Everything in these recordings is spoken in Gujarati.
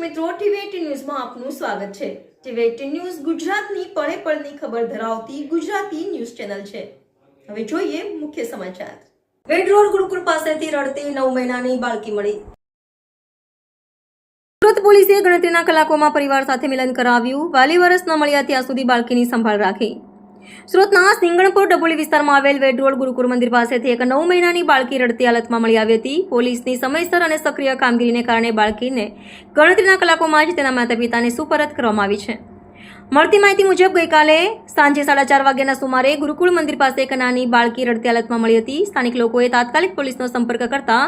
મિત્રો, ટીવી ન્યૂઝમાં આપનું સ્વાગત છે. ટીવી ન્યૂઝ ગુજરાતની પળે પળની ખબર ધરાવતી ગુજરાતી ન્યૂઝ ચેનલ છે. હવે જોઈએ મુખ્ય સમાચાર. વેડ રોડ ગુરુકુળ પાસેથી રડતી નવ મહિનાની બાળકી મળી. સુરત પોલીસે ગણતરીના કલાકોમાં પરિવાર સાથે મિલન કરાવ્યું. વાલી વરસ ન મળ્યા ત્યાં સુધી બાળકીની સંભાળ રાખી. સુરતના સિંગણપુર ડબોલી વિસ્તારમાં આવેલ વેઢોળ ગુરુકુળ મંદિર પાસેથી એક નવ મહિનાની બાળકી રડતી હાલતમાં મળી આવી હતી. પોલીસની સમયસર અને સક્રિય કામગીરીને કારણે બાળકીને ગણતરીના કલાકોમાં જ તેના માતા પિતાને સુપરત કરવામાં આવી છે. મળતી માહિતી મુજબ ગઈકાલે સાંજે સાડા ચાર વાગ્યાના સુમારે ગુરુકુળ મંદિર પાસે એક નાની બાળકી રડતી હાલતમાં મળી હતી. સ્થાનિક લોકોએ તાત્કાલિક પોલીસનો સંપર્ક કરતા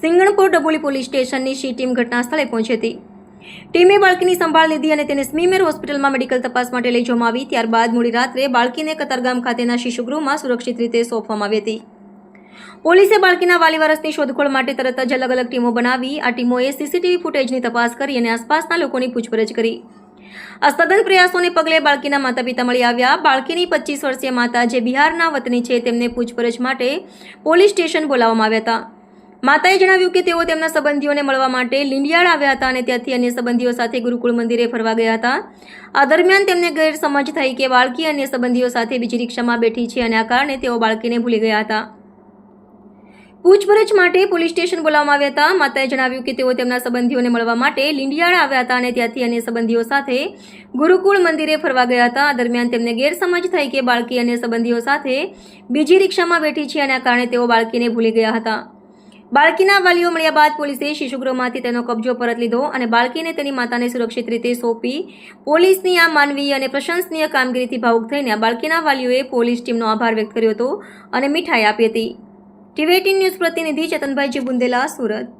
સિંગણપુર ડબોલી પોલીસ સ્ટેશનની સી ટીમ ઘટના સ્થળે પહોંચી હતી. ટીમે બાળકીની સંભાળ લીધી અને તેને સ્મીમેર હોસ્પિટલમાં મેડિકલ તપાસ માટે લઈ જવામાં આવી. ત્યારબાદ મોડી રાત્રે બાળકીને કતારગામ ખાતેના શિશુગૃહમાં સુરક્ષિત રીતે સોંપવામાં આવી હતી. પોલીસે બાળકીના વાલીવરસની શોધખોળ માટે તરત જ અલગ અલગ ટીમો બનાવી, આ ટીમોએ સીસીટીવી ફૂટેજની તપાસ કરી અને આસપાસના લોકોની પૂછપરછ કરી. આ સઘન પ્રયાસોને પગલે બાળકીના માતા પિતા મળી આવ્યા. બાળકીની પચીસ વર્ષીય માતા જે બિહારના વતની છે, તેમને પૂછપરછ માટે પોલીસ સ્ટેશન બોલાવવામાં આવ્યા હતા. માતાએ જણાવ્યું કે તેઓ તેમના સંબંધીઓને મળવા માટે લીંડિયાળ આવ્યા હતા અને ત્યાંથી અન્ય સંબંધીઓ સાથે ગુરુકુળ મંદિરે ફરવા ગયા હતા. આ દરમિયાન તેમને ગેરસમજ થઈ કે બાળકી અન્ય સંબંધીઓ સાથે બીજી રિક્ષામાં બેઠી છે અને આ કારણે તેઓ બાળકીને ભૂલી ગયા હતા. પૂછપરછ માટે પોલીસ સ્ટેશન બોલાવવામાં આવ્યા હતા. માતાએ જણાવ્યું કે તેઓ તેમના સંબંધીઓને મળવા માટે લીંડિયાળ આવ્યા હતા અને ત્યાંથી અન્ય સંબંધીઓ સાથે ગુરુકુળ મંદિરે ફરવા ગયા હતા. દરમિયાન તેમને ગેરસમજ થઈ કે બાળકી અન્ય સંબંધીઓ સાથે બીજી રિક્ષામાં બેઠી છે અને આ કારણે તેઓ બાળકીને ભૂલી ગયા હતા. બાળકીના વાલીઓ મળ્યા બાદ પોલીસે શિશુગૃહમાંથી તેનો કબજો પરત લીધો અને બાળકીને તેની માતાને સુરક્ષિત રીતે સોંપી પોલીસની આ માનવીય અને પ્રશંસનીય કામગીરીથી ભાવુક થઈને બાળકીના વાલીઓએ પોલીસ ટીમનો આભાર વ્યક્ત કર્યો હતો અને મીઠાઈ આપી હતી. ટીવી ન્યૂઝ પ્રતિનિધિ ચેતનભાઈ જી બુંદેલા સુરત.